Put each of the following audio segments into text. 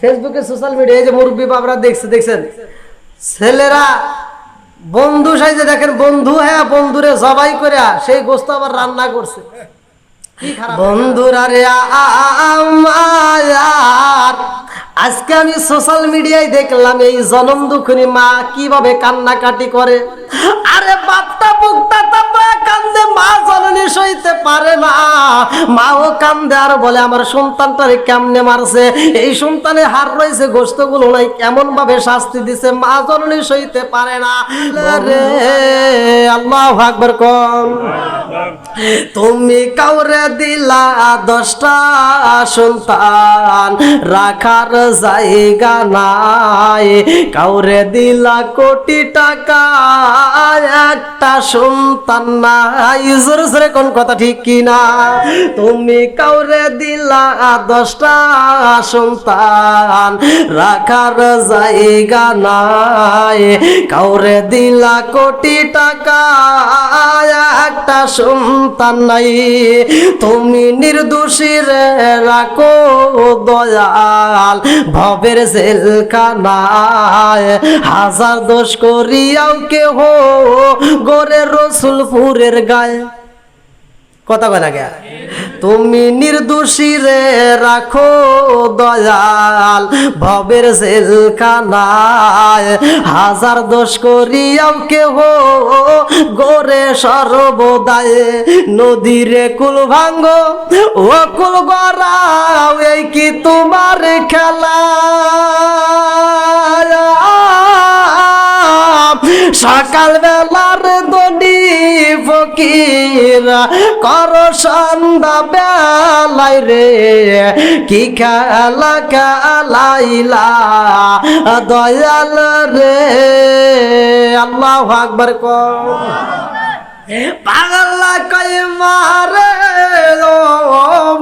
ফেসবুকে সোশ্যাল মিডিয়ায় যে মুরব্বী বাবরা দেখছে, দেখছেন? ছেলেরা বন্ধু সাইজে দেখেন, বন্ধু হ্যাঁ বন্ধুরে জবাই করে সেই গোস্ত আবার রান্না করছে। বন্ধুরা রে আজকে আমি সোশ্যাল মিডিয়ায় দেখলাম, এই জনম দুঃখনী মা কীভাবে কান্নাকাটি করে। আরে বাপটা বুকটা তাপা কান্দে, মা জননী সইতে পারে না। মাও কান্দে আর বলে, আমার সন্তানটারে কেমনে মারছে? এই সন্তানে হার রয়েছে গোস্তগুলো নাই কেমন ভাবে শাস্তি দিছে, মা জননী সইতে পারে না। রে, আল্লাহ আকবর কম তুমি কাউরে দিলা দশটা সন্তান, রাখার জায়গা নাই। কাউরে দিলা কোটি টাকা, একটা সন্তান নাই। কোন কথা ঠিক কিনা? তুমি কাউরে দিলা দশটা সন্তান রাখার জায়গা নাই। কাউরে দিলা কোটি টাকা, একটা সন্তান নাই। তুমি নির্দোষী রাখো দয়াল, ভবের জেলখানায়। হাজার দোষ করিয়াও কেহ গোরে রসুলপুরের গায়ে কথা কয় না তুমি নির্দোষী রে, রাখো দয়াল। ভবের জেলখানায় হাজার দোষ করিয়াও কেহ গোরে সর্বদায়। নদীরে কুল ভাঙ্গ, ও কুল গড়াও, এই কি তোমার খেলা? সকাল বেলার দনি ফকির, কর সন্ধ্যা বেলাই রে, কি খেলা খেলাইলা দয়াল রে। আল্লাহ আকবর কর পাগলা কই মারে ও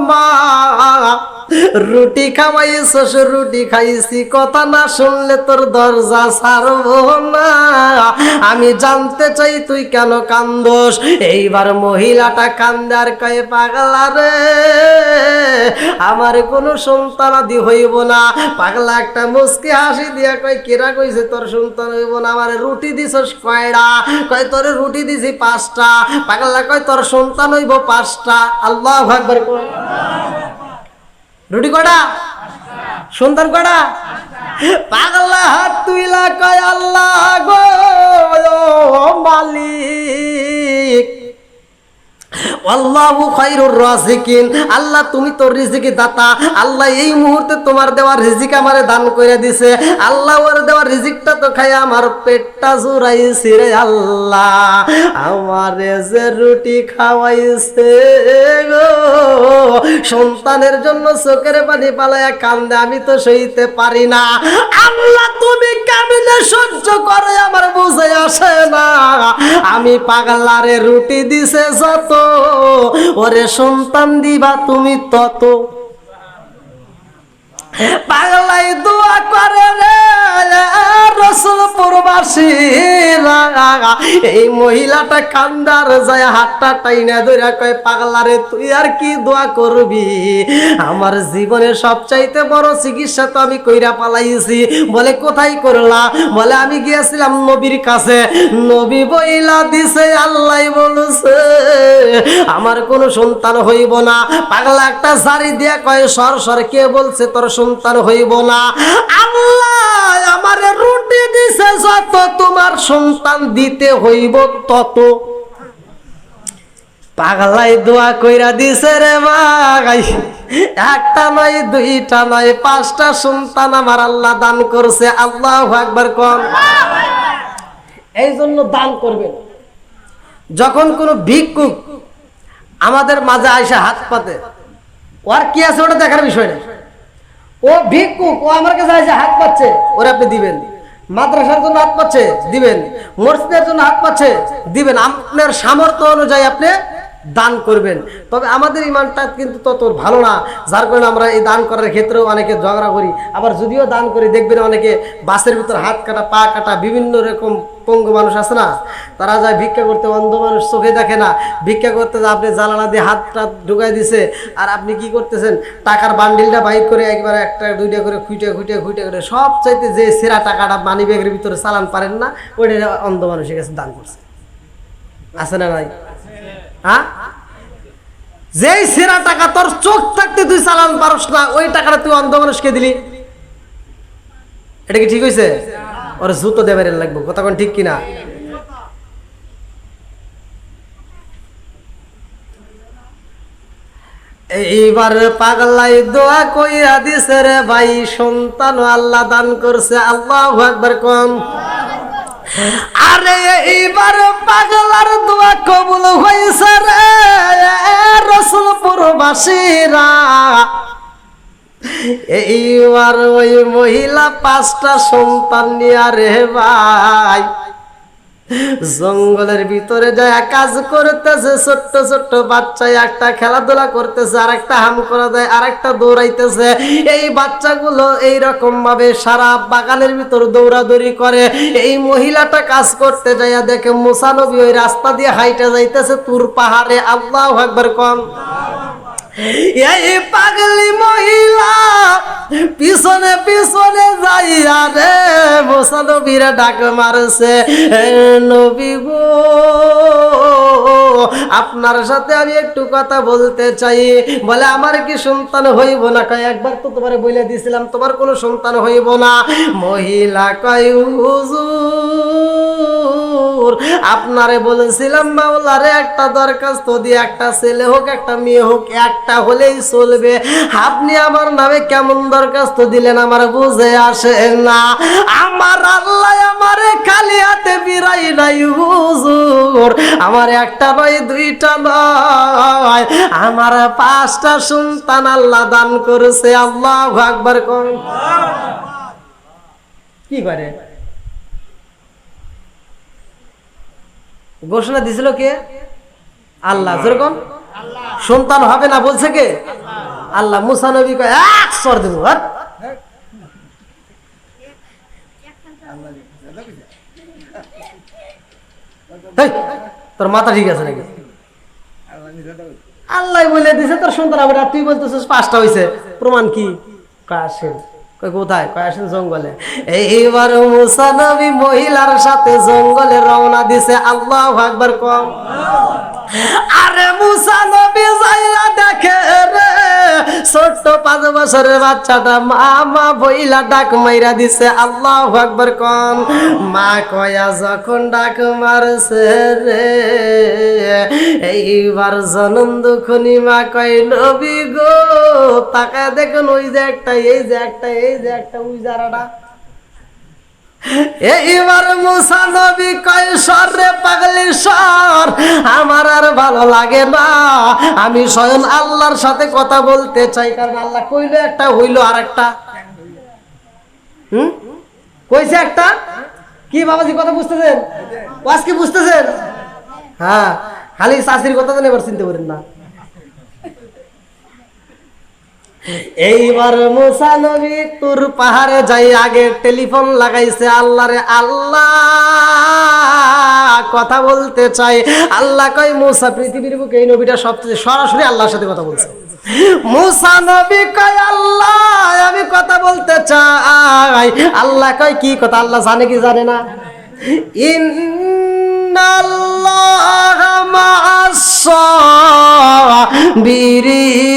মা। রুটি খাওয়াই শ্বশুর রুটি খাইছি, কথা না শুনলে তোর দরজা ছাড়ব না। আমি জানতে চাই তুই কেন কান্দোস? এইবার মহিলাটা কান্দে আর কয়ে পাগলা রে। আমার কোনো সন্তান আদি হইব না। পাগলা একটা মুসকি হাসি দিয়া কয়, কেরা কইছে তোর সন্তান হইব না? আমার রুটি দিছস কয়টা কয়, তোর রুটি দিছি পাঁচটা। পাগলা কয়, তোর সন্তান হইব পাঁচটা। আল্লাহ ভাগবার কয়। রুটি কটা সন্তান কটা পাগলা হাত তুইলা কয় আল্লাহ গো মালিক। আল্লাহু খাইরুর রাজিকিন। আল্লাহ তুমি তো রিজিকি দাতা। আল্লাহ এই মুহূর্তে তোমার দেওয়া রিজিক আমারে দান করে দিছে। আল্লাহ ওর দেওয়া রিজিকটা তো খাই আমার পেটটা জুড়াইছে রে আল্লাহ। আমারে যে রুটি খাওয়াইছে গো, সন্তানের জন্য চোখের পানি পালায়া কান্দে, আমি তো সইতে পারি না। আল্লাহ তুমি কামিলে সহ্য করে, আমার বুঝে আসে না। আমি পাগলারে রুটি দিছে যত ওরে সন্তান দিবা তুমি তত। পাগলাই দোয়া করে রে রসুল এই মহিলাটা কান্দার যায়, হাতটা টাইনা ধরে কয়, পাগলারে, তুই আর কি দোয়া করবি? আমার জীবনের সবচাইতে বড় চিকিৎসা তো আমি কইরা পালাইছি। বলে, কোথায় করলা? বলে, আমি গিয়েছিলাম নবীর কাছে। নবী বইলা দিছে, আল্লাহ বলছে, আমার কোনো সন্তান হইব না। পাগলা একটা সারি দিয়া কয়, সর সর, কে বলছে তোর সন্তান হইব না? আল্লাহ আমার রুটি দিছে, যত তোমার সন্তান দিতে হইব তত। পাগলাই দোয়া কইরা দিছে রে মাগাই একটা নয়, দুইটা নয়, পাঁচটা সন্তান আমার আল্লাহ দান করছে। আল্লাহ একবার কম এই জন্য দান করবেন। যখন কোনো ভিক্ষুক আমাদের মাঝে আইসা হাত পাতে, ওর কি আছে ওটা দেখার বিষয় না ও ভিক্ষুক, ও আমার কাছে আইসা হাত পাচ্ছে, ওরা আপনি দিবেন। মাদ্রাসার জন্য হাত পাচ্ছে দিবেন। মসজিদের জন্য হাত পাচ্ছে দিবেন। আপনার সামর্থ্য অনুযায়ী আপনি দান করবেন। তবে আমাদের ইমানটা কিন্তু তত ভালো না, যার কারণে আমরা এই দান করার ক্ষেত্রেও অনেকে ঝগড়া করি। আবার যদিও দান করি, দেখবেন অনেকে বাসের ভিতর হাত কাটা, পা কাটা বিভিন্ন রকম পঙ্গু মানুষ আছে না? তারা যায় ভিক্ষা করতে, অন্ধ মানুষ চোখে দেখে না। ভিক্ষা করতে আপনি জানালা দিয়ে হাতটা ঢুকাই দিছে, আর আপনি কি করতেছেন? টাকার বান্ডিলটা বাইক করে একবার একটা, দুইটা করে খুঁটে খুঁটে খুঁটে করে সব চাইতে যে সেরা টাকাটা মানি ব্যাগের ভিতরে চালান পারেন না, ওইটা অন্ধ মানুষের কাছে দান করছে। আছে না নাই? যেই সেরা টাকা তোর চোখ থাকতে তুই চালান পারস না, ওই টাকাটা তুই অন্ধ মানুষকে দিলি। এটা কি ঠিক হয়েছে ওর জুতো দেবের কথা কোন ঠিক কিনা? এইবার পাগলাই দোয়া কইয়া দিছে রে ভাই, সন্তান আল্লাহ দান করছে, আল্লাহ একবার কম। আরে এইবার পাগলার দোয়া কবুল হয়েছে রে রসুলপুর বাসীরা এইবার ওই মহিলা পাঁচটা সন্তান নিয়ে রে ভাই জঙ্গলের ভিতরে যায়, কাজ করতেছে, ছোট্ট ছোট্ট বাচ্চা, একটা খেলাধুলা করতেছে আর একটা হাম করা দেয় আর একটা দৌড়াইতেছে। এই বাচ্চাগুলো এই রকম ভাবে সারা বাগানের ভিতর দৌড়াদৌড়ি করে। এই মহিলাটা কাজ করতে যাইয়া দেখে মুসানবী ওই রাস্তা দিয়ে হাইটে যাইতেছে, তুর পাহাড়ে। আল্লাহ একবার কম এই পাগলি মহিলা, পিছনে পিছনে যাইয়া রে, মোসানবীরা ডাক মারছে, "এ নবী গো, আপনার সাথে আমি একটু কথা বলতে চাই। বলে, আমার কি সন্তান হইব না? কয়, একবার তো তোমার বলে দিয়েছিলাম তোমার কোনো সন্তান হইব না। মহিলা কয়, হুজুর আপনারে বলেছিলাম, মাওলারে একটা দরখাস্ত দিয়ে একটা ছেলে হোক, একটা মেয়ে হোক, একটা হলেই চলবে। আপনি আমার নামে কেমন দরখাস্ত দিলেন আমার বুঝে আসে না। আমার আল্লাহ আমারে খালি হাতে বিরাই নাই হুজুর। আমার একটা নয় দুইটা নয় আমার পাঁচটা সন্তান আল্লাহ দান করেছে, আল্লাহ আকবার কোন। কি করে? ঘোষণা দিছিল কে? আল্লাহ। যেরকম সন্তান হবে না বলছে কে? আল্লাহ। মুসা নবী কয় এক সর দেবো। হেই, তোর মাথা ঠিক আছে নাকি? আল্লাহ বলে দিছে তোর সন্তান হবে তুই বলতেছিস পাঁচটা হয়েছে প্রমাণ কি? কয় কোথায়? কয়, আসেন জঙ্গলে। এইবার মুসা নবী মহিলার সাথে জঙ্গলে রওনা দিছে। আল্লাহ আকবার কম। আরে মুসা নবী যাইয়া দেখে রে, ছোট্ট পাঁচ বছরের বাচ্চাটা মা মা বইলা ডাক মাইরা দিছে, আল্লাহ আকবার কন। মা কয়া, যখন ডাক মারছে রে, এইবার জনম দুখনি। মা কয়, নবী গো, তাকায় দেখুন, ওই যে একটা, এই যে একটা, এই যে একটা ওই যারাটা। এইবার মুসা নবী কয়, সর রে পাগলি, সর। আমার আর ভালো লাগে না। আমি স্বয়ং আল্লাহর সাথে কথা বলতে চাই, কারণ আল্লাহ কইলো একটা, হইল আর একটা হুম? কইছে একটা? কি বাবাজি, কথা বুঝতেছেন? ওয়াজ কি বুঝতেছেন? হ্যাঁ খালি শাশির কথা তো এবার চিনতে পারেন না। এইবার মুসা নবী তোর পাহাড়ে যাই আগে টেলিফোন লাগাইছে, আল্লাহরে আল্লাহ কথা বলতে চাই। আল্লাহ কয়, মুসা, পৃথিবীর বুকে এই নবীটা সবচেয়ে সরাসরি আল্লাহর সাথে কথা বলছে। মুসা নবী কয়, আল্লাহ, আমি কথা বলতে চাই। আল্লাহ কয়, কি কথা? আল্লাহ জানে কি জানে না? ইন্নাল্লাহ মা'আস সাবিরিন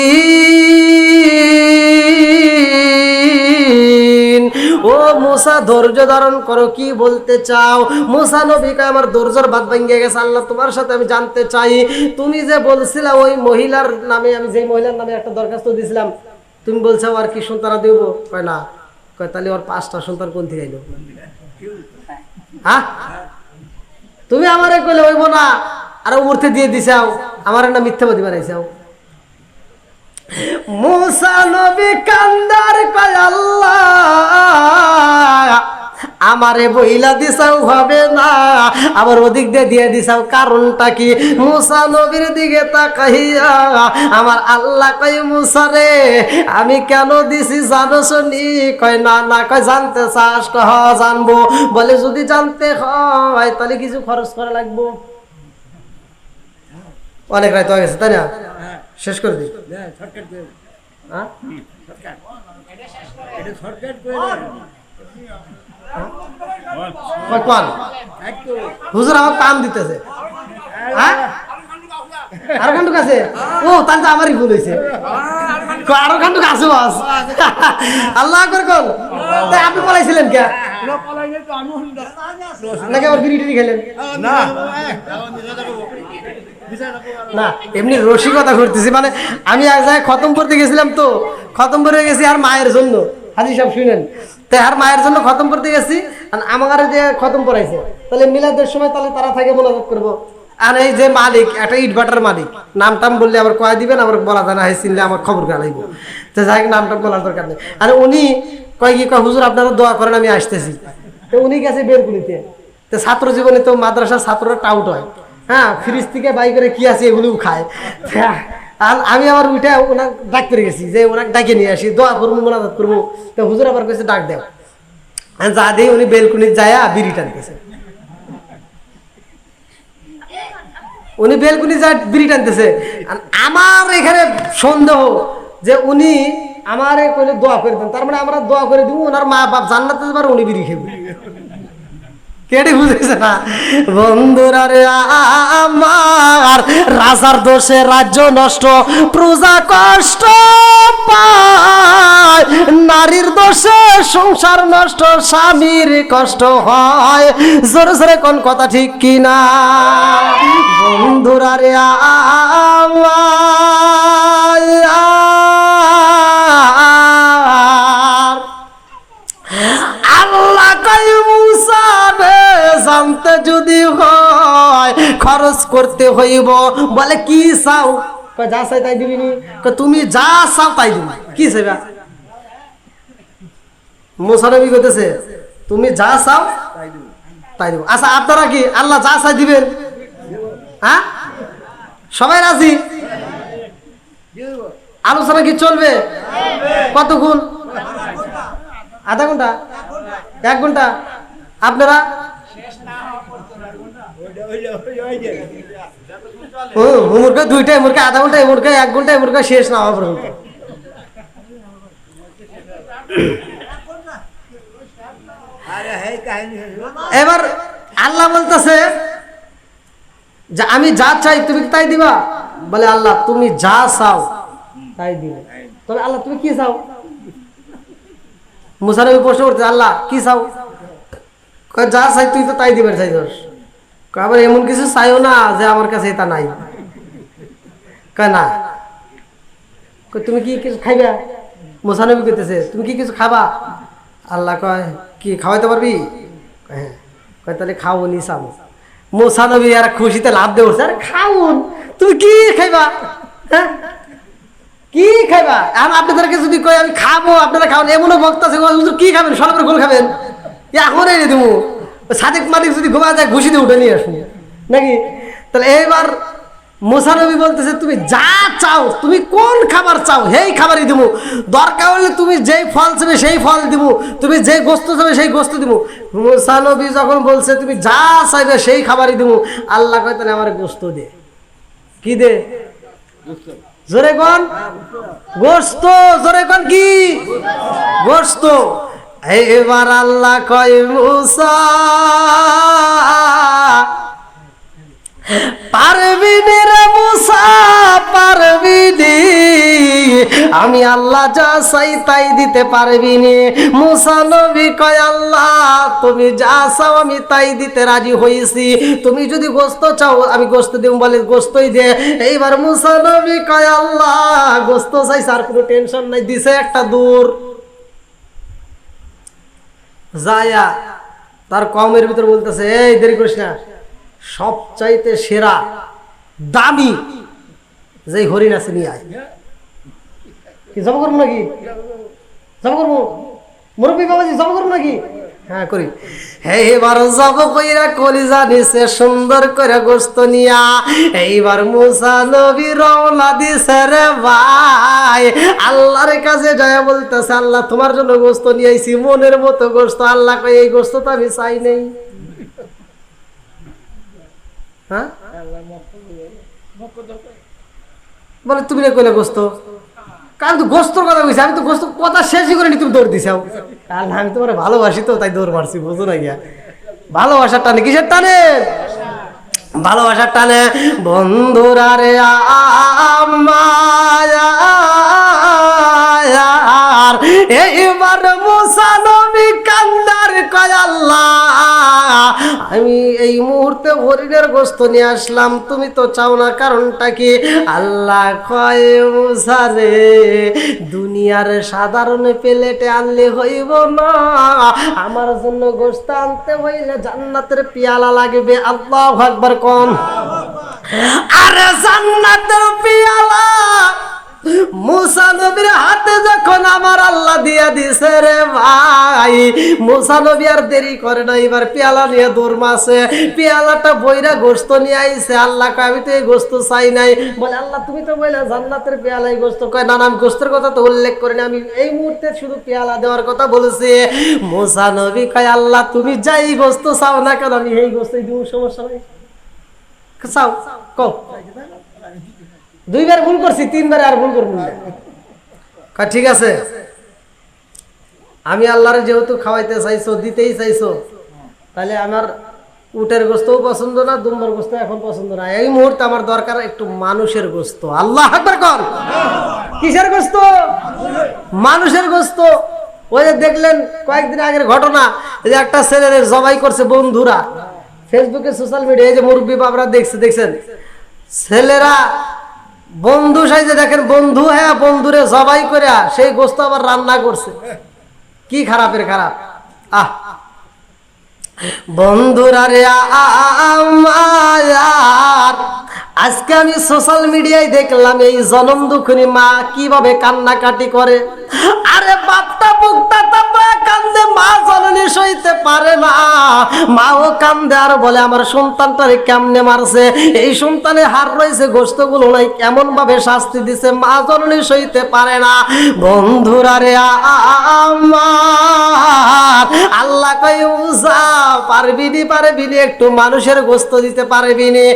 মুসা ধৈর্য ধারণ করো, কি বলতে চাও? মুসা নবীকে আমার ধৈর্যর বাদ ভেঙে গেছে। আল্লাহ তোমার সাথে আমি জানতে চাই। তুমি যে বলছিলা ওই মহিলার নামে, আমি যে মহিলার নামে একটা দরখাস্ত দিয়েছিলাম তুমি বলছো, আর কি সন্তান দেব? কয়, না। কয়, তাহলে ওর পাঁচটা সন্তান কোন থেকে আইলো? হ্যাঁ? তুমি আমারে কইলে হইব না। আর উঠতে দিয়ে দিছাও আমার না মিথ্যাবাদী বানাইছাও কান্দার আল্লাহ, আমারে বইলা দিছাও হবে না। আবার ওদিক দিয়ে দিয়ে দিছাও, কারণটা কি? মুসা নবীর দিকে তাকাইয়া, আমার আল্লাহ কই মুসা রে, আমি কেন দিছি জানো শুনি? কয়, না না, কয়, জানতে চাস হ জানব। বলে, যদি জানতে হয়, তাহলে কিছু খরচ করা লাগবো। অনেক রাত হয়ে গেছে তাই না শেষ করে দিই হ্যাঁ হুজুর আমার কাম দিতেছে হ্যাঁ আর খান্ডুক আছে ও তাহলে তো আমারই ভুল হয়েছে আরও খান্ডুক আছে বাস আল্লাহ করে কোন আপনি পলাইছিলেন কে নাকি আবার বিড়ি টিড়ি খেলেন না এমনি রসিকতা করতেছি মানে আমি এক জায়গায় খতম করতে গেছিলাম তো, খতম করে গেছি আর মায়ের জন্য। হাজি সাহেব শুনেন। তাই আর মায়ের জন্য খতম করতে গেছি, আর আমার যে খতম করাইছে, তাহলে মিলাদের সময় তাহলে তারা থাকে মোনাজাত করব। আর এই যে মালিক, একটা ইট ভাটার মালিক, নাম টাম বললে আবার কয় দিবেন, আবার বলা জানা হয় চিনলে আমার খবর গালাইব তো যাই নাম টাম বলার দরকার নেই। আর উনি কয় কি, কয়, হুজুর আপনারা দোয়া করেন, আমি আসতেছি। তো উনি গেছে বেরগুলিতে তো ছাত্র জীবনে তো মাদ্রাসার ছাত্ররা টাউট হয়। হ্যাঁ ফ্রিজ থেকে বাই করে কি আছে এগুলোও খায়। আর আমি আবার উঠে ওনার ডাক করে গেছি, যে ওনাকে ডাকে নিয়ে আসি, দোয়া করব, মোনাজাত করব। তো হুজুর আবার কাছে ডাক দেও। যা দিয়ে উনি বেলকুনি যায় বিড়ি টানতেছে। উনি বেলকুনি যায় বিড়ি টানতেছে। আমার এখানে সন্দেহ যে উনি আমারে কইলে দোয়া করে দেন, তার মানে আমরা দোয়া করে দিব, ওনার মা বাপ জান্নাতে যাবার উনি বিড়ি খেবে কেটে বুঝেছে না? বন্ধুরা আমার, রাজার দোষে রাজ্য নষ্ট, প্রজা কষ্ট পায়। নারীর দোষে সংসার নষ্ট, স্বামীর কষ্ট হয়। জোরে জোরে কোন কথা ঠিক কিনা? বন্ধুরা আমার জানতে যদি হয়, খরচ করতে হইব। বলে, কি চাও? যা চাই তাই দিবি তুমি যা চাও তাই দিবি। কি চাইবা? মুসা নবী কইতেছে, তুমি যা চাও তাই দিব। আচ্ছা আপনারা কি আল্লাহ যা চাই দিবেন? হ্যাঁ? সবাই রাজি? আলোচনা কি চলবে? কতক্ষণ আধা ঘণ্টা? এক ঘণ্টা? আপনারা? ও, মুরগা দুইটাই, মুরগা আধা ঘণ্টা মুরগা এক ঘণ্টা মুরগা শেষ না হওয়া পর্যন্ত এবার আল্লাহ বলতেছে যে, আমি যা চাই তুমি তাই দিবা? বলে, আল্লাহ, তুমি যা চাও তাই দিবে। তবে আল্লাহ, তুমি কি চাও? মুসানবী প্রশ্ন করতে আল্লাহ, কি চাও? যা চাই তুই তো তাই দিবে চাই দোষ আবার এমন কিছু চাইও না যে আমার কাছে এটা নাই। কয়, না। কয়, তুমি কি কিছু খাইবা? মুসানবী করতেছে তুমি কি কিছু খাবা? আল্লাহ কয়, কি খাওয়াইতে পারবি? কয় হ্যাঁ। কয়, তাহলে খাও নি চাও মুসানবী আর খুশিতে লাভ উঠছে, আরে খাউন তুমি কি খাইবা? হ্যাঁ? কি খাইবা? এখন আপনাদেরকে যদি কই আমি খাব, আপনারা খাবেন এমনও বক্তা আছে কি খাবেন? সরকার গোল খাবেন। এখন এনে দেবো সাদিক মালিক যদি ঘুমা যায়, ঘুষি দিয়ে উঠে নিয়ে আসুন নাকি? তাহলে এইবার মোসানবী বলতেছে, তুমি যা চাও, তুমি কোন খাবার চাও, সেই খাবারই দিব দরকার হলে তুমি যেই ফল চাবে, সেই ফল দিব তুমি যে গোস্ত চাবে, সেই গোস্ত দিব মোসানবী যখন বলছে, তুমি যা চাইবে, সেই খাবারই দিব আল্লাহ কয়, তাহলে আমার গোস্ত দে। কি দে? জোরে কোন। গোস্ত, জোরে কোন কি? গোস্ত। এবার আল্লাহ কয়, মুসা, পারবি রে মুসা, পারবি আমি আল্লাহ যা চাই তাই দিতে পারবি নি। মুসা নবী কয়, আল্লাহ, তুমি যা চাও আমি তাই দিতে রাজি হয়েছি তুমি যদি গোস্ত চাও, আমি গোস্ত দিব বলে গোস্তই দে। এইবার মুসা নবী কয়, আল্লাহ গোস্ত চাইছে আর কোনো টেনশন নাই, দিছে একটা দূর। যায়া তার কমের ভিতর বলতেছে, এই, দেরি করিস না। সবচাইতে সেরা, দামি যে হরিণ আছে নিয়ে আয়। কি জমা করব নাকি? জমা করব? মুরব্বী বাবাজি জমা করব নাকি? হ্যাঁ করি। এইবার জব কইরা কলিজা নিছে সুন্দর করে গোস্ত নিয়া। এইবার মুসা নবী রওনা দিছে রে ভাই। আল্লাহর কাছে যায় বলতেছে, আল্লাহ, তোমার জন্য গোস্ত নিয়ে আইছি, মনের মতো গোস্ত। আল্লাহ কই এই গোস্ত তো আমি চাই নেই। হ্যাঁ? বলে, তুমি না কইলে গোস্ত? কারণ তো গোস্তর কথা কইছি আমি তো গোস্ত কথা শেষই করিনি তুমি দৌড় দিছাও কারণ আমি তোমার ভালোবাসি তো তাই দৌড় মারছি বুঝো না গিয়া ভালোবাসার টানে কিসের টানে ভালোবাসার টানে বন্ধুরা রে আমার এইবার মুসা নবী আমি এই মুহূর্তে হরিণের গোস্ত নিয়ে আসলাম। তুমি তো চাও না কারণটা কি? আল্লাহ কয় দুনিয়ার সাধারণ প্লেটে আনলে হইব না। আমার জন্য গোস্ত আনতে হইলে জান্নাতের পিয়ালা লাগবে। আল্লাহ আকবার কোন। আরে জান্নাতের পিয়ালা! মুসা হাতে যখন আমার আল্লাহ দিয়া দিছে রে ভাই মুসা আর দেরি করে না এবার পেয়ালা নিয়ে দৌড় মাসে পেয়ালাটা বইরা গোস্ত নিয়ে আইছে। আল্লাহ কয় আমি তো এই গোস্ত চাই নাই। বলে আল্লাহ তুমি তো বলে জান্নাতের পেয়ালাই গোস্ত। কয় না না, আমি গোস্তের কথা তো উল্লেখ করিনি আমি এই মুহূর্তে শুধু পেয়ালা দেওয়ার কথা বলেছি। মুসা নবী কয় আল্লাহ তুমি যাই গোস্ত চাও না কেন? আমি এই গোস্তই দিব সমস্যা নাই। চাও কও। দুইবার ভুল করছি, তিনবার আর ভুল করব না। ঠিক আছে। আমি আল্লাহর যেহেতু খাওয়াইতে চাইছো, দিতেই চাইছো, তাহলে আমার উটের গোস্তও পছন্দ না, দুম্বার গোস্ত এখন পছন্দ না। এই মুহূর্তে আমার দরকার একটু মানুষের গোস্ত। আল্লাহ কিসের গোস্ত? মানুষের গোস্ত। ওই যে দেখলেন কয়েকদিন আগের ঘটনা যে একটা ছেলের জবাই করছে বন্ধুরা। ফেসবুকে, সোশ্যাল মিডিয়া এই যে মুরব্বী বাবরা দেখছে, দেখছেন? ছেলেরা বন্ধু সাইজে দেখেন, বন্ধু হ্যাঁ বন্ধুরে জবাই করে সেই গোস্ত আবার রান্না করছে। কি খারাপের খারাপ? আহ। বন্ধুরা রে আজকে আমি সোশ্যাল মিডিয়ায় দেখলাম, এই জনম দুখুনি মা কীভাবে কান্নাকাটি করে। আরে বাপটা কান্দে, মা জননী সইতে পারে না। মাও কান্দে আর বলে, আমার সন্তানটারে কেমনে মারছে? এই সন্তানে হার রয়েছে গোস্তগুলো নাই কেমন ভাবে শাস্তি দিছে, মা জননী সইতে পারে না। বন্ধুরা রে আমার, আল্লাহ কই উজা পারবিনি পারবিনি একটু মানুষের গোস্ত দিতে পারবিনি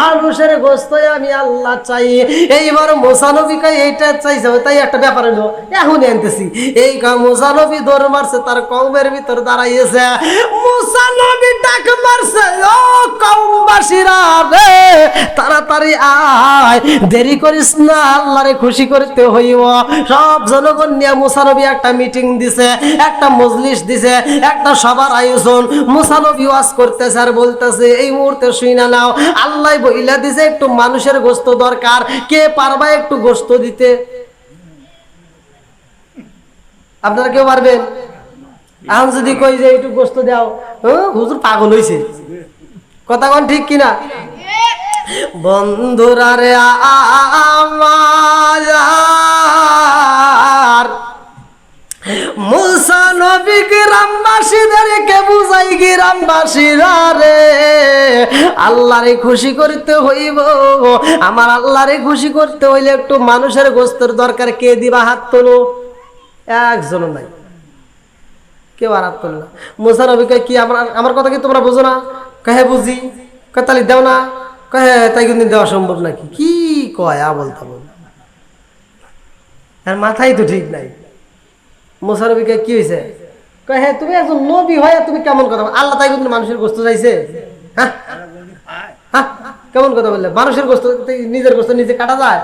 মানুষের গোস্তই আমি আল্লাহ চাই। এইবার মোসানবী কই এইটা চাইছে, তাই একটা ব্যাপার হলো এখন আনতেছি। এই মোসানবী দৌড় মারছে, তার কৌমের ভিতর দাঁড়াইয়েছে। মোসানবী ডাক মারছে, ও কৌমবাসীরা রে, তাড়াতাড়ি আয়, দেরি করিস না, আল্লাহরে খুশি করতে হইব। সব জনগণ নিয়ে মুসানবী একটা মিটিং দিছে, একটা মজলিস দিছে, একটা সবার আয়োজন। মুসানবী ওয়াজ করতেছে আর বলতেছে, এই মুহূর্তে শুই না নাও, আল্লাহ বইলা দিছে একটু মানুষের গোস্ত দরকার, কে পারবা একটু গোস্ত দিতে? আপনারা কেউ পারবেন? এখন যদি কই যে একটু গোস্ত দাও হ্যাঁ, হুজুর পাগল হইছে কথা কোন ঠিক কিনা? বন্ধুরা রে আমার মুসা নবী গ্রামবাসীদেরকে বুঝাই গ্রামবাসীরা রে আল্লাহরে খুশি করতে হইব। আমার আল্লাহরে খুশি করতে হইলে একটু মানুষের গোস্তর দরকার। কে দিবা হাত তোলো? একজন নাই। কেউ আর হাত তোলে না। মুসা নবী কি আমার আমার কথা কি তোমরা বুঝো না? কহে, বুঝি। কয় দেও না। কহে, তাই কিন্তু দেওয়া সম্ভব নাকি? কি কয়? আ, বলতে বল আর মাথাই তো ঠিক নাই। মুসা নবী কি হয়েছে কয় হ্যাঁ তুমি একজন নবী হয় তুমি কেমন কথা? আল্লাহ তাই কিন্তু মানুষের গোস্ত চাইছে। হ্যাঁ? হ্যাঁ? কেমন কথা বললে? মানুষের গোস্ত, নিজের গোস্ত নিজে কাটা যায়।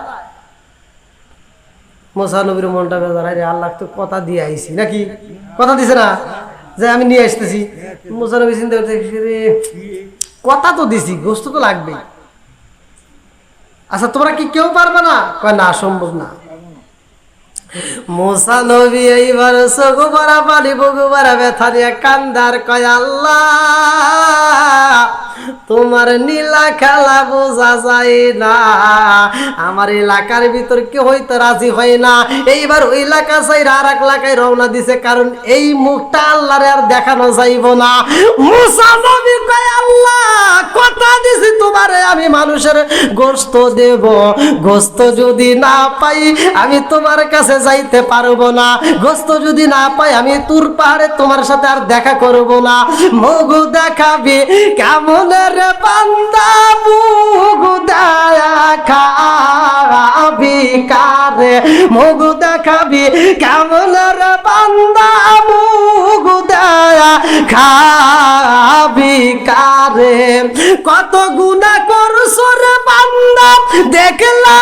মোসা নবীর মনটা বেজার আল্লাহ তো কথা দিয়ে আইসি নাকি? কথা দিছে না? যে আমি নিয়ে আসতেছি। মোসা নবী চিন্তা করতে রে, কথা তো দিছি, গোস্ত তো লাগবেই। আচ্ছা তোমরা কি কেউ পারবে না? কয়, না, সম্ভব না। মুসা নবী এইবার পানি, বুকু কান্দার কয়, আল্লাহ, তোমার নীলা খেলা বোঝা যায় না। আমার এলাকার ভিতর কেউ হইতে রাজি হয় না। এইবার ওই এলাকা চাই আর এক এলাকায় রওনা দিছে, কারণ এই মুখটা আল্লাহরে আর দেখানো যাইব না। মুসা নবী কয়, আল্লাহ, কথা দিছি তোমারে, আমি মানুষের গোস্ত দেব। গোস্ত যদি না পাই, আমি তোমার কাছে যাইতে পারব না। গোস্ত যদি না পাই, আমি তুর পাহাড়ে তোমার সাথে আর দেখা করব না। মগু দেখাবি কেমন রে বান্দা মুগু দেখাবি কারে। মগু দেখাবি কেমন রে বান্দা মুগু দেখাবি কারে। কত গুণা করছ রে বান্দা দেখলা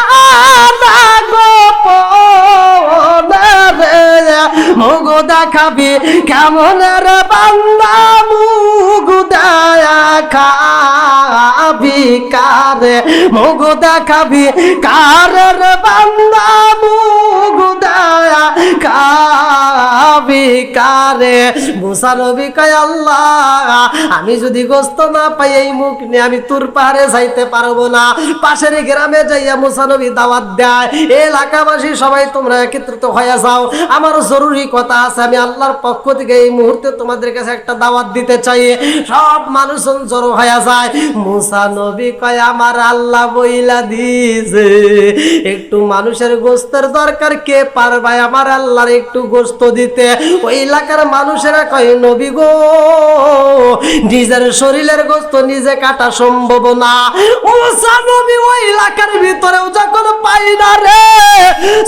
না গোপনে রে মুগু দেখাবি কেমন রে বান্দা মুগু দেখাবি কারে? মুগু দেখাবি কারে দেখাবি কারে মুসা নবী আল্লাহ, আমি যদি গোস্ত না পাই, এই মুখ নিয়ে আমি তোর পাহাড়ে যাইতে পারব না। পাশের গ্রামে যাইয়া মুসা নবী দাওয়াত দেয়। এলাকাবাসী সবাই তোমরা একত্রিত হয়ে যাও। আমার জরুরি কথা আছে, আমি আল্লাহর পক্ষ থেকে এই মুহূর্তে তোমাদের কাছে একটা দাওয়াত দিতে চাই। সব মানুষজন জড়ো হয়ে যায়। মুসা নবী কয়, আমার আল্লাহ বইলা দিয়েছে। একটু মানুষের গোস্তের দরকার, কে পারবে আমার আল্লাহর একটু গোস্ত দিতে? ওই এলাকার মানুষেরা কয়, নবী গো, নিজের শরীরের গোস্ত নিজে কাটা সম্ভব না। মুসা নবী ওই এলাকার ভিতরেও যখন পাই না রে,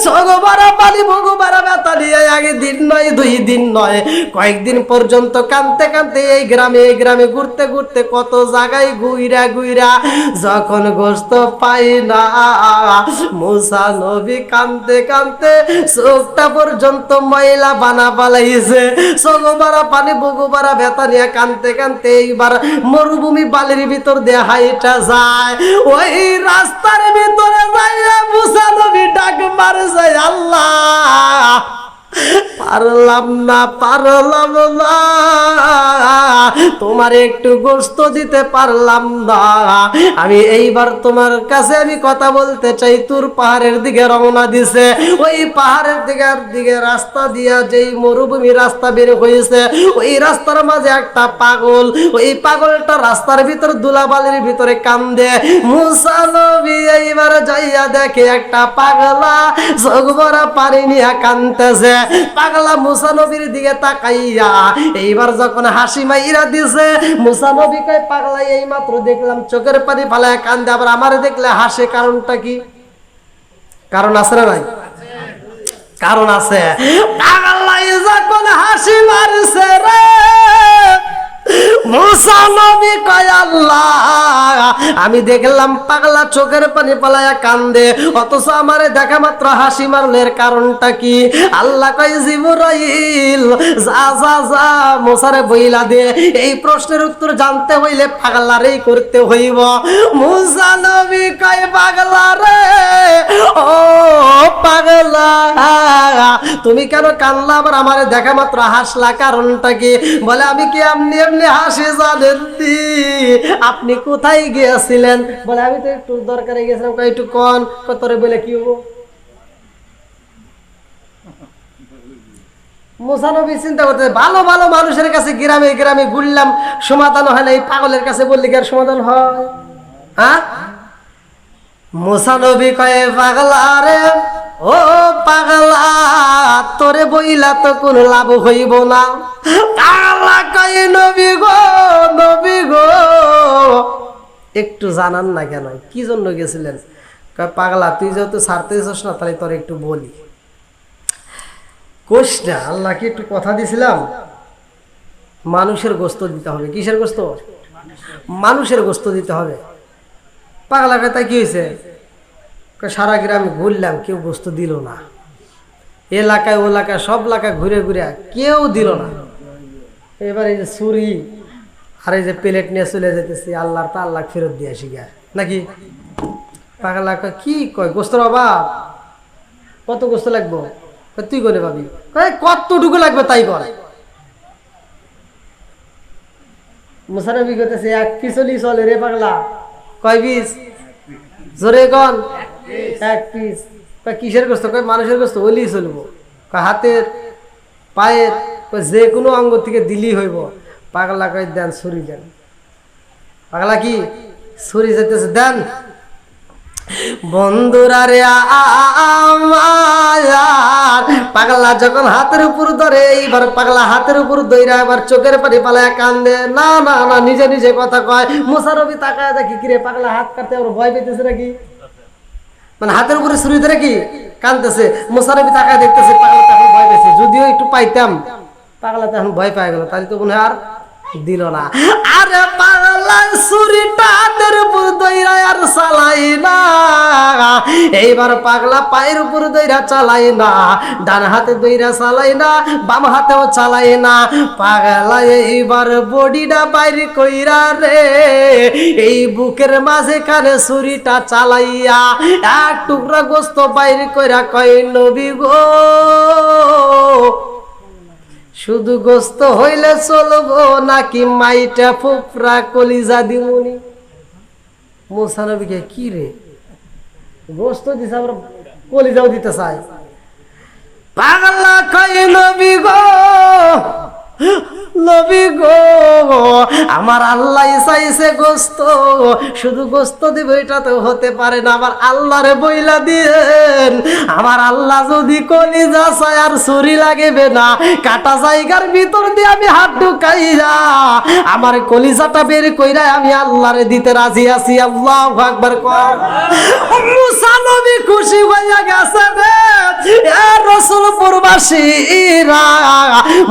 সগবারা পানি ভগবারা ব্যথা নিয়ে আগে দিন নয়, দুই দিন নয়, কয়েকদিন পর্যন্ত কানতে কানতে এই গ্রামে এই গ্রামে ঘুরতে ঘুরতে কত জায়গায় গুইরা গুইরা যখন গোস্ত পাই না, মুসা নবী কানতে কানতে চোখটা পর্যন্ত ময়লা বানা পালাইছে সগবারা পানি বগুবারা ব্যথা নিয়ে কানতে কানতে এইবার মরুভূমি বালির ভিতর দেহাইটা হাইটা যায়। ওই রাস্তার ভিতরে যাইয়া মুসা নবী ডাক মারে যায়, আল্লাহ! পারলাম না পারলাম না। তোমার একটু গোস্ত দিতে পারলাম না। আমি এইবার তোমার কাছে আমি কথা বলতে চাই, তোর পাহাড়ের দিকে রওনা দিছে। ওই পাহাড়ের দিকে দিকে রাস্তা দিয়া যেই মরুভূমি রাস্তা বের হয়েছে, ওই রাস্তার মাঝে একটা পাগল। ওই পাগলটা রাস্তার ভিতর দুলাবালির ভিতরে কান্দে মুসানবী এইবার যাইয়া দেখে একটা পাগলা, জগবরা পানি নিয়ে কানতেছে। পাগলা মুসা নবীর দিকে তাকাইয়া এইবার যখন হাসি মাইরা দিছে, মুসা নবীকে পাগলা এই মাত্র দেখলাম, চোখের পানি ফালায় কান্দে। আবার আমার দেখলে হাসে, কারণটা কি? কারণ আছে না নাই? কারণ আছে। পাগলা যখন হাসি মারছে রে আমি দেখলাম পাগলা চোখের পানি পালায়া কান্দে, অথচ আমারে দেখা মাত্র হাসি মারলের কারণটা কি? আল্লাহ কয়, জিবরাইল, যা যা যা, মোসারে বইলা দে, এই প্রশ্নের উত্তর জানতে হইলে পাগলারেই করতে হইব। মুসা নবী কয়, পাগলা রে, ও পাগলা, তুমি কেন কান্দলা আবার আমার দেখা মাত্র হাসলা কারণটা কি? বলে, আমি কি এমনি এমনি হাসি জানেন নি? আপনি কোথায় গিয়েছিলেন? বলে, আমি তো একটু দরকারে গেছিলাম কয়, একটু কন। কতরে বলে কি হব? মোসানবী চিন্তা করতে ভালো ভালো মানুষের কাছে গ্রামে গ্রামে ঘুরলাম। সমাধান হয় না, এই পাগলের কাছে বললি কি আর সমাধান হয়? হ্যাঁ? মোসানবী কয়ে, পাগল রে। ও পাগলা, তোরে বইলা তো কোন লাভ হইব না। পাগলা কয়ে, নবী গো নবী গো। একটু জানান না কেন, কি জন্য গেছিলেন? পাগলা, তুই যেহেতু ছাড়তে না, তাহলে তোর একটু বলি। কোষ না আল্লাহকে একটু কথা দিছিলাম। মানুষের গোস্ত দিতে হবে। কিসের গোস্ত? মানুষের গোস্ত দিতে হবে। পাগলা কথা কি হয়েছে সারা গ্রামে ঘুরলাম কেউ গোস্ত দিল না। এলাকায় ও এলাকায় সব এলাকায় ঘুরে ঘুরে কেউ দিল না। এবার এই যে ছুরি আর এই যে প্লেট নিয়ে চলে যেতেছি আল্লাহর তা আল্লাহ ফেরত দিয়ে আসি গা নাকি? পাগলা কয় কি কয় গোস্তর অভাব? কত গোস্ত লাগবো? তুই পাবি? কয়, কতটুকু লাগবে তাই বল। মুসানবী করতেছে এক পিছলি চলে রে পাগলা। কয় পিস? জোরে কন। এক পিস কিসের কয় মানুষের গোস্ত ওলি চলবো। হাতের, পায়ের যে কোনো অঙ্গ থেকে দিলি হইব। পাগলা কয়, দেন ছুরি দেন। পাগলা কি? ছুরি যেতেছে দেন। বন্ধুরা রে আমার পাগলা যখন হাতের উপর ধরে, এইবার পাগলা হাতের উপর দইরা এবার চোখের পানি পালায় কান্দে। না না না, নিজে নিজে কথা কয়। মুসারবি তাকায় দেখি, কিরে, পাগলা হাত কাটতে ওর ভয় পেতেছে নাকি? মানে হাতের উপরে ছুরি ধরে কি কানতেছে মুসারবি তাকায় দেখতেছে পাগলা তখন ভয় পেয়েছে যদিও একটু পাইতাম পাগলা তখন ভয় পাই গেল। তাহলে তো মনে হয় আর দিল না। আরে পাগলা ছুরিটা হাতের উপর আর চালাই না। এইবার পাগলা পায়ের উপর দইরা চালাই না, ডান হাতে দইরা চালাই না, বাম হাতেও চালাই না। পাগলা এইবার বডিটা কইরা রে, এই বুকের মাঝে কানে ছুরিটা চালাইয়া, এক টুকরা গোস্ত বাইরে কইরা কই নবী গো, শুধু গোস্ত হইলে চলবো নাকি মাইটা ফুফরা কলিজা দিমুনি? মোসানবীকে কি রে? গোস্ত দিছে আবার কলিজাও দিতে চাই পাগলা কই নবী গো? নবী গো, আমার আল্লাহ চাইছে গোস্ত। শুধু গোস্ত দিব, এটা তো হতে পারে না। আমার আল্লাহরে বইলা দিয়েন। আমার আল্লাহ যদি কলিজা চায়, আর ছুরি লাগবে না। কাটা জায়গার ভিতর দিয়ে আমি হাত ঢুকাইয়া, আমার কলিজাটা বের কইরা আমি আল্লাহরে দিতে রাজি আছি। আল্লাহ আকবার কর মুসা নবী খুশি হইয়া গেছে রে। এ রসুল পূর্বাসীরা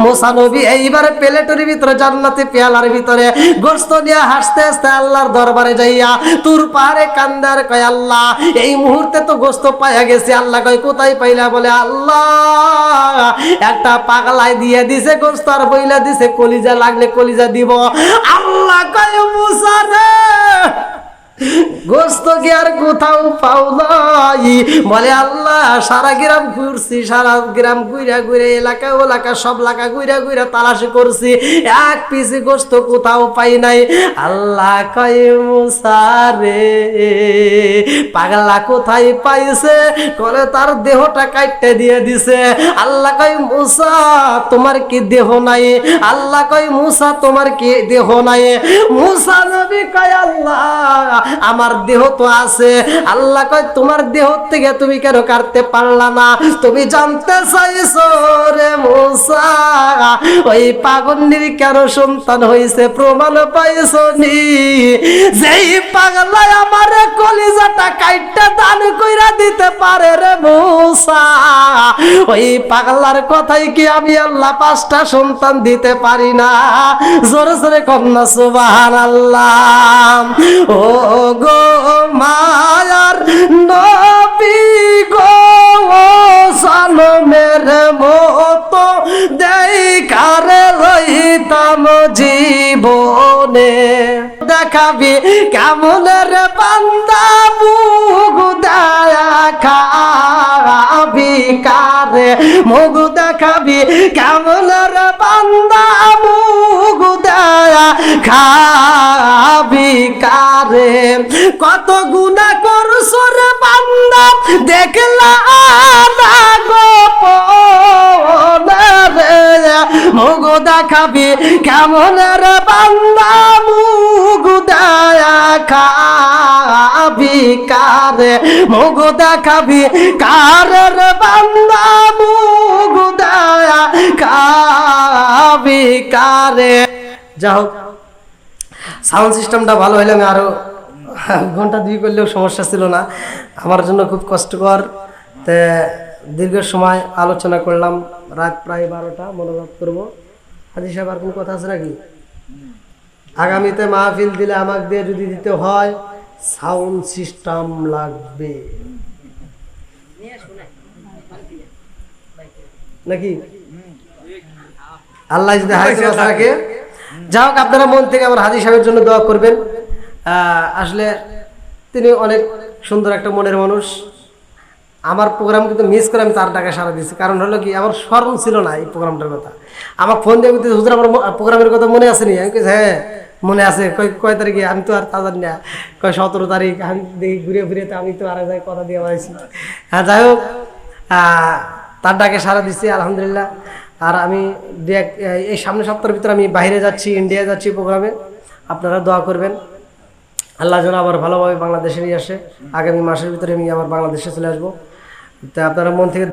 মুসা নবী এইবার প্লেটের ভিতরে, জান্নাতি পেয়ালার ভিতরে গোস্ত নিয়ে হাসতে হাসতে আল্লাহর দরবারে যাইয়া তুর পাহাড়ে কান্দার কয়, আল্লাহ, এই মুহূর্তে তো গোস্ত পাইয়া গেছে। আল্লাহ কয়, কোথায় পাইলা? বলে, আল্লাহ, একটা পাগলায় দিয়ে দিছে গোস্ত আর বইলা দিছে। কলিজা লাগলে কলিজা দিব। আল্লাহ কয়, মুসা রে! গোস্ত কি আর কোথাও পাও নাই। বলে, আল্লাহ, সারা গ্রাম ঘুরছি, সারা গ্রাম ঘুরা ঘুরে এলাকা ওলাকা, সব এলাকা ঘুরা ঘুরা তালাশি করছি। এক পিসি গোস্ত কোথাও পাই নাই। আল্লাহ কয় মুসারে পাগলা কোথায় পাইছে? করে তার দেহটা কাটতে দিয়ে দিছে। আল্লাহ কয়, মুসা, তোমার কি দেহ নাই? আল্লাহ কয়, মুসা, তোমার কি দেহ নাই? মুসা নবী কয়, আল্লাহ আমার দেহ তো আছে। আল্লাহ কয়, তোমার দেহ থেকে তুমি কেন কাটতে পারলা না? তুমি জানতে চাইছো রে মুসা, ওই পাগন্ডির কেন সন্তান হইছে? প্রমাণ পাইছো নি? যেই পাগলা আমার কলিজাটা কাইটটা দান কইরা দিতে পারে রে মুসা, ওই পাগলার কথাই কি আমি আল্লাহ পাঁচটা সন্তান দিতে পারি না? জোরে জোরে কন্যা সুবাহান আল্লাহ ও গো মায়ার নবী গো সালমের মতো দেখারে রইতাম জীবনে। দেখাবি কেমন রে বান্দা, মুখ দেখাবি কারে। মুখ দেখাবি কেমন রে বান্দা, মুখ দেখাবি কারে। কত গুণা করছ রে বান্দা, দেখলা না রে মুখ দেখাবি কেমন রে বান্দা, মুখ দেখাবি কারে। মুখ দেখাবি কারে রে বান্দা, মুখ দেখাবি কারে। যা হোক সাউন্ড সিস্টেমটা ভালো হইলে আমি আরও ঘণ্টা দুই করলেও সমস্যা ছিল না। আমার জন্য খুব কষ্টকর। তে দীর্ঘ সময় আলোচনা করলাম। রাত প্রায় বারোটা মনোভাব করব। হাজি সাহেব আর কোনো কথা আছে নাকি? আগামীতে মাহফিল দিলে আমাকে দিয়ে যদি দিতে হয় সাউন্ড সিস্টেম লাগবে। নাকি? আল্লাহ যদি বাঁচা রাখে যা হোক, আপনারা মন থেকে আমার হাজি সাহেবের জন্য দোয়া করবেন। আসলে তিনি অনেক সুন্দর একটা মনের মানুষ। আমার প্রোগ্রাম কিন্তু মিস করে আমি তার টাকা সারা দিয়েছি। কারণ হলো কি, আমার স্মরণ ছিল না এই প্রোগ্রামটার কথা। আমার ফোন দিয়ে বলতে হুজুর, আমার প্রোগ্রামের কথা মনে আছে নি? আমি হ্যাঁ মনে আছে। কয় কয় তারিখে? আমি তো আর তা জানি না। কয়, সতেরো তারিখ? আমি দেখি ঘুরে ফিরে তো আমি তো আর জায়গায় কথা দিয়ে পাইছি হ্যাঁ যাই হোক তার ডাকে সারা দিচ্ছি আলহামদুলিল্লাহ। আর আমি দু এক, এই সামনের সপ্তাহের ভিতরে আমি বাইরে যাচ্ছি ইন্ডিয়া যাচ্ছি প্রোগ্রামে আপনারা দোয়া করবেন। আল্লাহ যেন আবার ভালোভাবে বাংলাদেশে নিয়ে আসে। আগামী মাসের ভিতরে আমি আবার বাংলাদেশে চলে আসব। তা আপনারা মন থেকে